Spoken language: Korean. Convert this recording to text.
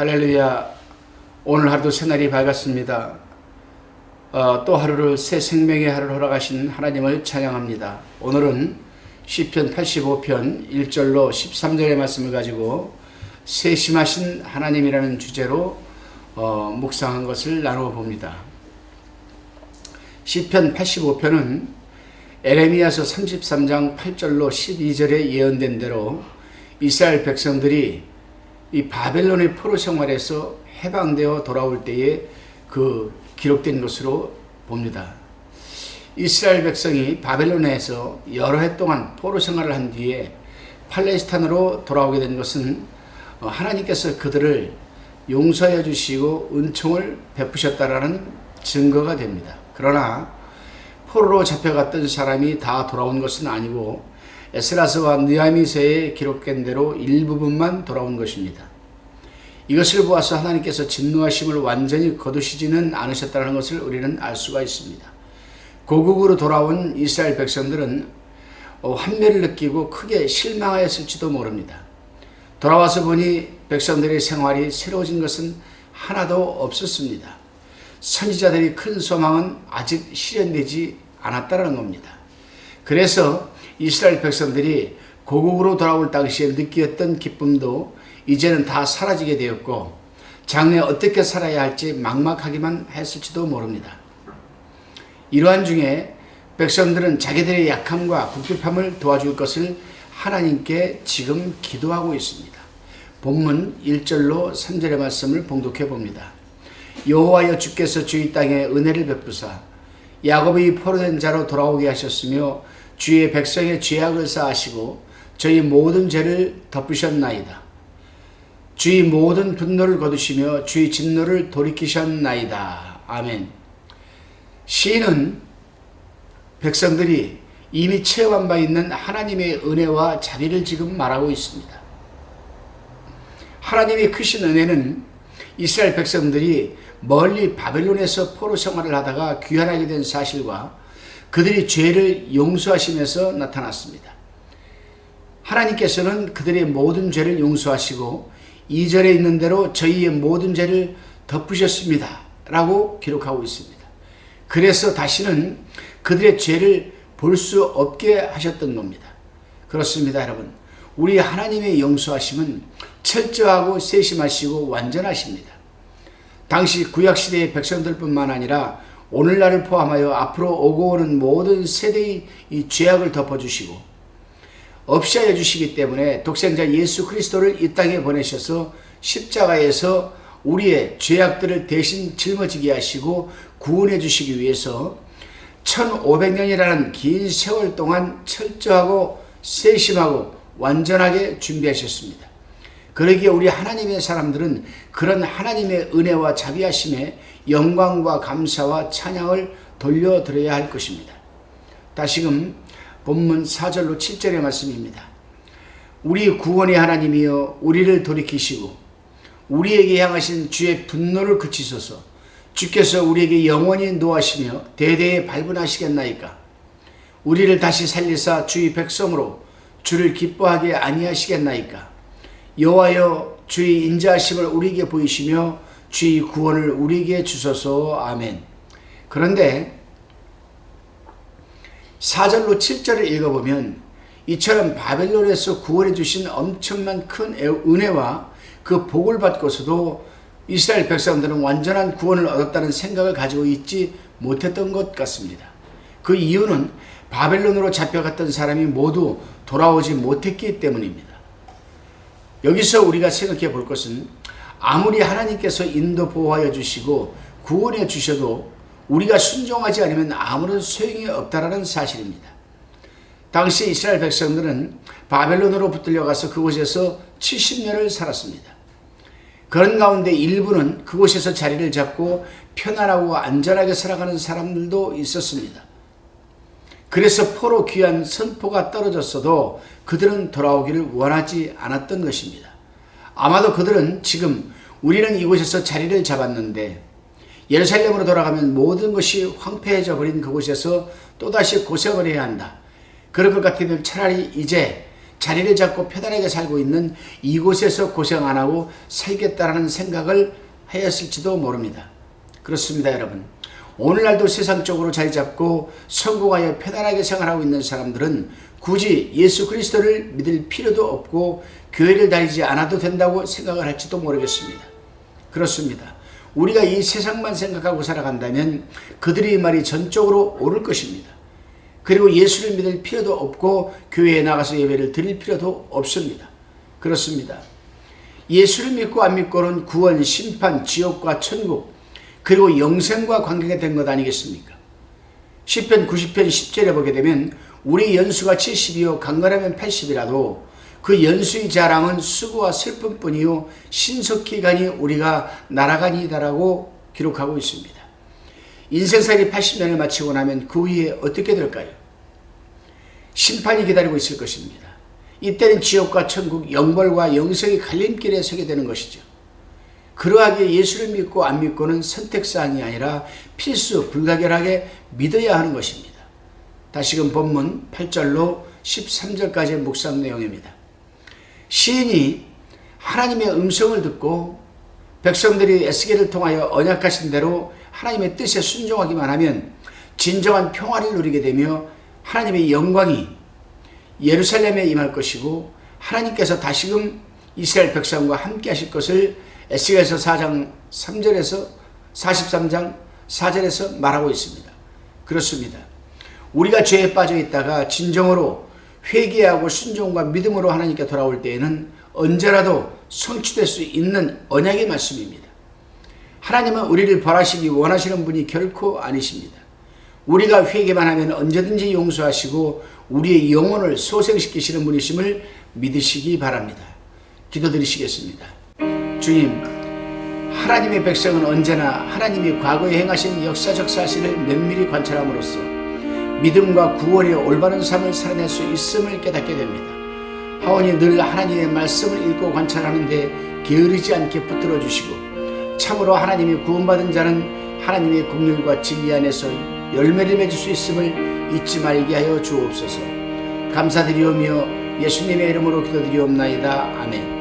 할렐루야. 오늘 하루도 새날이 밝았습니다. 어, 또 하루를 새 생명의 하루를 허락하신 하나님을 찬양합니다. 오늘은 시편 85편 1절로 13절의 말씀을 가지고 세심하신 하나님이라는 주제로 어, 묵상한 것을 나누어 봅니다. 시편 85편은 에레미야서 33장 8절로 12절에 예언된 대로 이스라엘 백성들이 이 바벨론의 포로 생활에서 해방되어 돌아올 때에 그 기록된 것으로 봅니다. 이스라엘 백성이 바벨론에서 여러 해 동안 포로 생활을 한 뒤에 팔레스타인으로 돌아오게 된 것은 어, 하나님께서 그들을 용서해 주시고 은총을 베푸셨다라는 증거가 됩니다. 그러나 포로로 잡혀갔던 사람이 다 돌아온 것은 아니고 에스라스와 느아미서에 기록된 대로 일부분만 돌아온 것입니다. 이것을 보아서 하나님께서 진노하심을 완전히 거두시지는 않으셨다는 것을 우리는 알 수가 있습니다. 고국으로 돌아온 이스라엘 백성들은 어, 환멸을 느끼고 크게 실망하였을지도 모릅니다. 돌아와서 보니 백성들의 생활이 새로워진 것은 하나도 없었습니다. 선지자들이 큰 소망은 아직 실현되지 않았다는 겁니다. 그래서 이스라엘 백성들이 고국으로 돌아올 당시에 느끼었던 기쁨도 이제는 다 사라지게 되었고 장래 어떻게 살아야 할지 막막하기만 했을지도 모릅니다. 이러한 중에 백성들은 자기들의 약함과 궁핍함을 도와줄 것을 하나님께 지금 기도하고 있습니다. 본문 1절로 3절의 말씀을 봉독해 봅니다. 여호와여 주께서 주의 땅에 은혜를 베푸사 야곱이 포로된 자로 돌아오게 하셨으며 주의 백성의 죄악을 사하시고 저희 모든 죄를 덮으셨나이다. 주의 모든 분노를 거두시며 주의 진노를 돌이키셨나이다. 아멘. 시인은 백성들이 이미 체험한 바 있는 하나님의 은혜와 자비를 지금 말하고 있습니다. 하나님의 크신 은혜는 이스라엘 백성들이 멀리 바벨론에서 포로 생활을 하다가 귀환하게 된 사실과 그들이 죄를 용서하시면서 나타났습니다. 하나님께서는 그들의 모든 죄를 용서하시고 2절에 있는 대로 저희의 모든 죄를 덮으셨습니다. 라고 기록하고 있습니다. 그래서 다시는 그들의 죄를 볼 수 없게 하셨던 겁니다. 그렇습니다, 여러분. 우리 하나님의 용서하심은 철저하고 세심하시고 완전하십니다. 당시 구약시대의 백성들뿐만 아니라 오늘날을 포함하여 앞으로 오고 오는 모든 세대의 이 죄악을 덮어주시고 없이 하여 주시기 때문에 독생자 예수 그리스도를 이 땅에 보내셔서 십자가에서 우리의 죄악들을 대신 짊어지게 하시고 구원해 주시기 위해서 1500년이라는 긴 세월 동안 철저하고 세심하고 완전하게 준비하셨습니다. 그러기에 우리 하나님의 사람들은 그런 하나님의 은혜와 자비하심에 영광과 감사와 찬양을 돌려드려야 할 것입니다. 다시금 본문 4절로 7절의 말씀입니다. 우리 구원의 하나님이여 우리를 돌이키시고 우리에게 향하신 주의 분노를 그치소서 주께서 우리에게 영원히 노하시며 대대에 발분하시겠나이까 우리를 다시 살리사 주의 백성으로 주를 기뻐하게 아니하시겠나이까 여호와여 주의 인자하심을 우리에게 보이시며 주의 구원을 우리에게 주소서 아멘. 그런데 4절로 7절을 읽어보면 이처럼 바벨론에서 구원해 주신 엄청난 큰 은혜와 그 복을 받고서도 이스라엘 백성들은 완전한 구원을 얻었다는 생각을 가지고 있지 못했던 것 같습니다. 그 이유는 바벨론으로 잡혀갔던 사람이 모두 돌아오지 못했기 때문입니다. 여기서 우리가 생각해 볼 것은 아무리 하나님께서 인도 보호하여 주시고 구원해 주셔도 우리가 순종하지 않으면 아무런 소용이 없다라는 사실입니다. 당시 이스라엘 백성들은 바벨론으로 붙들려가서 그곳에서 70년을 살았습니다. 그런 가운데 일부는 그곳에서 자리를 잡고 편안하고 안전하게 살아가는 사람들도 있었습니다. 그래서 포로 귀한 선포가 떨어졌어도 그들은 돌아오기를 원하지 않았던 것입니다. 아마도 그들은 지금 우리는 이곳에서 자리를 잡았는데 예루살렘으로 돌아가면 모든 것이 황폐해져 버린 그곳에서 또다시 고생을 해야 한다. 그럴 것 같으면 차라리 이제 자리를 잡고 편안하게 살고 있는 이곳에서 고생 안 하고 살겠다라는 생각을 하였을지도 모릅니다. 그렇습니다, 여러분. 오늘날도 세상적으로 자리 잡고 성공하여 편안하게 생활하고 있는 사람들은 굳이 예수 그리스도를 믿을 필요도 없고 교회를 다니지 않아도 된다고 생각을 할지도 모르겠습니다. 그렇습니다. 우리가 이 세상만 생각하고 살아간다면 그들의 말이 전적으로 옳을 것입니다. 그리고 예수를 믿을 필요도 없고 교회에 나가서 예배를 드릴 필요도 없습니다. 그렇습니다. 예수를 믿고 안 믿고는 구원, 심판, 지옥과 천국, 그리고 영생과 관계가 된 것 아니겠습니까? 10편 90편 10절에 보게 되면 우리 연수가 70이요 강건하면 80이라도 그 연수의 자랑은 수고와 슬픔뿐이요 가니 우리가 날아가니다라고 기록하고 있습니다. 인생살이 80년을 마치고 나면 그 후에 어떻게 될까요? 심판이 기다리고 있을 것입니다. 이때는 지옥과 천국, 영벌과 영생의 갈림길에 서게 되는 것이죠. 그러하기에 예수를 믿고 안 믿고는 선택사항이 아니라 필수 불가결하게 믿어야 하는 것입니다. 다시금 본문 8절로 13절까지의 묵상 내용입니다. 시인이 하나님의 음성을 듣고 백성들이 에스겔을 통하여 언약하신 대로 하나님의 뜻에 순종하기만 하면 진정한 평화를 누리게 되며 하나님의 영광이 예루살렘에 임할 것이고 하나님께서 다시금 이스라엘 백성과 함께 하실 것을 에스겔서 4장 3절에서 43장 4절에서 말하고 있습니다. 그렇습니다. 우리가 죄에 빠져 있다가 진정으로 회개하고 순종과 믿음으로 하나님께 돌아올 때에는 언제라도 성취될 수 있는 언약의 말씀입니다. 하나님은 우리를 벌하시기 원하시는 분이 결코 아니십니다. 우리가 회개만 하면 언제든지 용서하시고 우리의 영혼을 소생시키시는 분이심을 믿으시기 바랍니다. 기도드리시겠습니다. 주님, 하나님의 백성은 언제나 하나님이 과거에 행하신 역사적 사실을 면밀히 관찰함으로써 믿음과 구원의 올바른 삶을 살아낼 수 있음을 깨닫게 됩니다. 하원이 늘 하나님의 말씀을 읽고 관찰하는데 게으르지 않게 붙들어 주시고 참으로 하나님이 구원받은 자는 하나님의 국률과 진리 안에서 열매를 맺을 수 있음을 잊지 말게 하여 주옵소서. 감사드리오며 예수님의 이름으로 기도드리옵나이다. 아멘.